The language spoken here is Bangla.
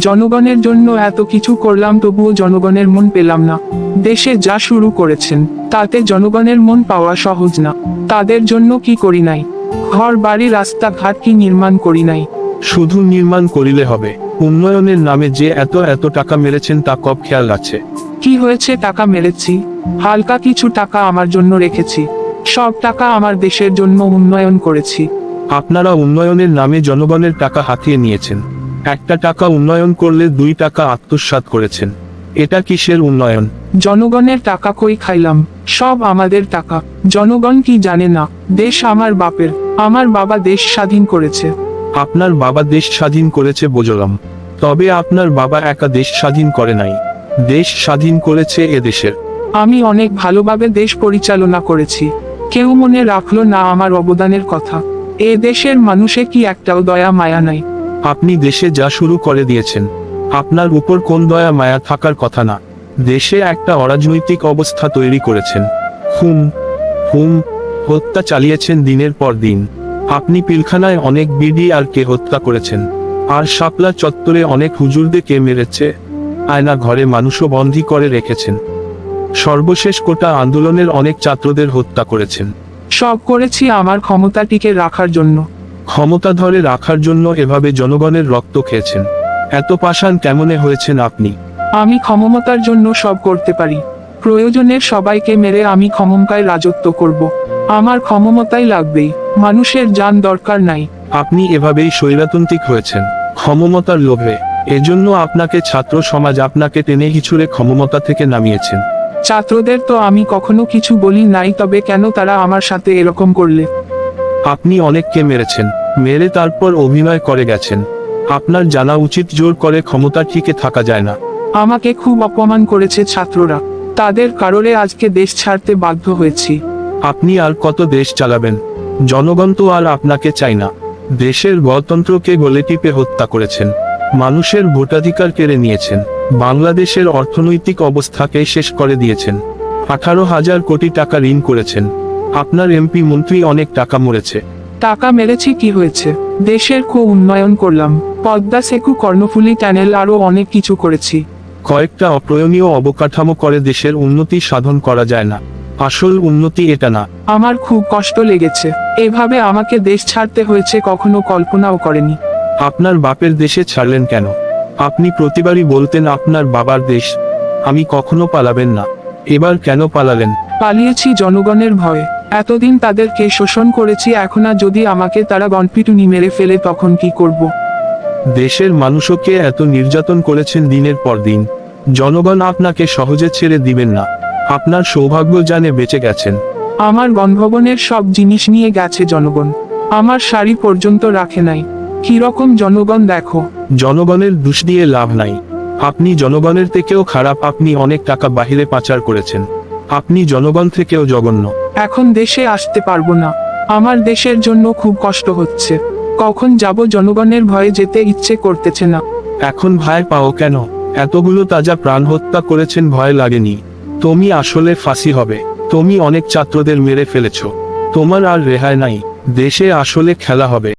জনগণের জন্য এত কিছু করলাম তবুও জনগণের মন পেলাম না। দেশে যা শুরু করেছেন তাতে জনগণের মন পাওয়া সহজ না। তাদের জন্য কি করি নাই? ঘর বাড়ি রাস্তাঘাট কি নির্মাণ করি নাই? শুধু নির্মাণ করিলে হবে। উন্নয়নের নামে যে এত এত টাকা মেরেছেন তা কব খেয়াল আছে। কি হয়েছে টাকা মেরেছি? হালকা কিছু টাকা আমার জন্য রেখেছি। সব টাকা আমার দেশের জন্য উন্নয়ন করেছি। আপনারা উন্নয়নের নামে জনগণের টাকা হাতিয়ে নিয়েছেন। একটা টাকা উন্নয়ন করলে দুই টাকা আত্মসাৎ করেছেন। এটা কিসের উন্নয়ন? জনগণের টাকা কই খাইলাম? সব আমাদের টাকা। জনগণ কি জানে না? দেশ আমার বাপের। আমার বাবা দেশ স্বাধীন করেছে। আপনার বাবা দেশ স্বাধীন করেছে বোঝলাম। তবে আপনার বাবা একা দেশ স্বাধীন করে নাই। দেশ স্বাধীন করেছে এ দেশের। আমি অনেক ভালোভাবে দেশ পরিচালনা করেছি। কেউ মনে রাখল না আমার অবদানের কথা। এ দেশের মানুষে কি একটাও দয়া মায়া নাই? আপনি দেশে যা শুরু করে দিয়েছেন, আপনার উপর কোন দয়া মায়া থাকার কথা না। দেশে একটা অরাজনৈতিক অবস্থা তৈরি করেছেন। হুম হুম, হত্যা চালিয়েছেন দিনের পর দিন। আপনি পিলখানায় অনেক বিডি আর কে হত্যা করেছেন। আর শাপলা চত্বরে অনেক হুজুরদেরকে মেরেছে। আয়না ঘরে মানুষও বন্দী করে রেখেছেন। সর্বশেষ কোটা আন্দোলনের অনেক ছাত্রদের হত্যা করেছেন। সব করেছি আমার ক্ষমতাটিকে রাখার জন্য। ক্ষমতা ধরে রাখার জন্য এভাবে জনগণের রক্ত খেয়েছেন। এত পাষাণ কেমনে হয়েছেন আপনি? আমি ক্ষমতার জন্য সব করতে পারি। প্রয়োজনের সবাইকে মেরে আমি ক্ষমতায় রাজত্ব করব। আমার ক্ষমতাই লাগবেই। মানুষের যান দরকার নাই। আপনি এভাবেই স্বৈরাতান্ত্রিক হয়েছেন। ক্ষমতার লোভে। এজন্য আপনাকে ছাত্র সমাজ আপনাকে টেনে হিচুড়ে ক্ষমতা থেকে নামিয়েছেন। ছাত্রদের তো আমি কখনো কিছু বলি নাই তবে কেন তারা আমার সাথে এরকম করলে? আপনি অনেককে মেরেছেন মেরে তারপর অভিনয় করে গেছেন। আপনার জানা উচিত জোর করে ক্ষমতা টিকে থাকা যায় না। আমাকে খুব অপমান করেছে ছাত্ররা। তাদের কারণে আজকে দেশ ছাড়তে বাধ্য হয়েছি। আপনি আর কত দেশ চালাবেন? জনগণ তো আর আপনাকে চাই না। দেশের গণতন্ত্রকে গলে টিপে হত্যা করেছেন। মানুষের ভোটাধিকার কেড়ে নিয়েছেন। বাংলাদেশের অর্থনৈতিক অবস্থাকে শেষ করে দিয়েছেন। আঠারো হাজার কোটি টাকা ঋণ করেছেন। আপনার এমপি মন্ত্রী অনেক টাকা মরেছে। টাকা মেরেছি কি হয়েছে? দেশের কো উন্নয়ন করলাম। পদ্মা সেকু কর্ণফুলী ট্যানেল আরও অনেক কিছু করেছি। কয়েকটা অপ্রয়োজনীয় অবকাঠামো করে দেশের উন্নতি সাধন করা যায় না। আসল উন্নতি এটা না। আমার খুব কষ্ট লেগেছে। এভাবে আমাকে দেশ ছাড়তে হয়েছে কখনো কল্পনাও করেনি। আপনার বাপের দেশে ছাড়লেন কেন? আপনি প্রতিবারই বলতেন আপনার বাবার দেশ। আমি কখনো পালাবেন না। এবার কেন পালালেন? পালিয়েছি জনগণের ভয়ে। এতদিন তাদেরকে শোষণ করেছি এখন আর যদি আমাকে তারা গণপিটুনি মেরে ফেলে তখন কি করব। দেশের মানুষকে এত নির্যাতন করেছেন দিনের পর দিন। জনগণ আপনাকে সহজে ছেড়ে দিবেন না। আপনার সৌভাগ্য জানে বেঁচে গেছেন। আমার গণভবনের সব জিনিস নিয়ে গেছে জনগণ। আমার শাড়ি পর্যন্ত রাখে নাই। কীরকম জনগণ দেখো। জনগণের দুষ দিয়ে লাভ নাই। আপনি জনগণের থেকেও খারাপ আপনি অনেক টাকা বাহিরে পাচার করেছেন। আপনি জনগণ থেকেও জঘন্য। এখন দেশে আসতে পারব না। আমার দেশের জন্য খুব কষ্ট হচ্ছে। কখন যাব জনগণের ভয়ে যেতে ইচ্ছে করতেছে না। এখন ভয় পাও কেন? এতগুলো তাজা প্রাণ হত্যা করেছেন ভয় লাগেনি। তুমি আসলে ফাঁসি হবে। তুমি অনেক ছাত্রদের মেরে ফেলেছো। তোমার আর রেহাই নাই। দেশে আসলে খেলা হবে।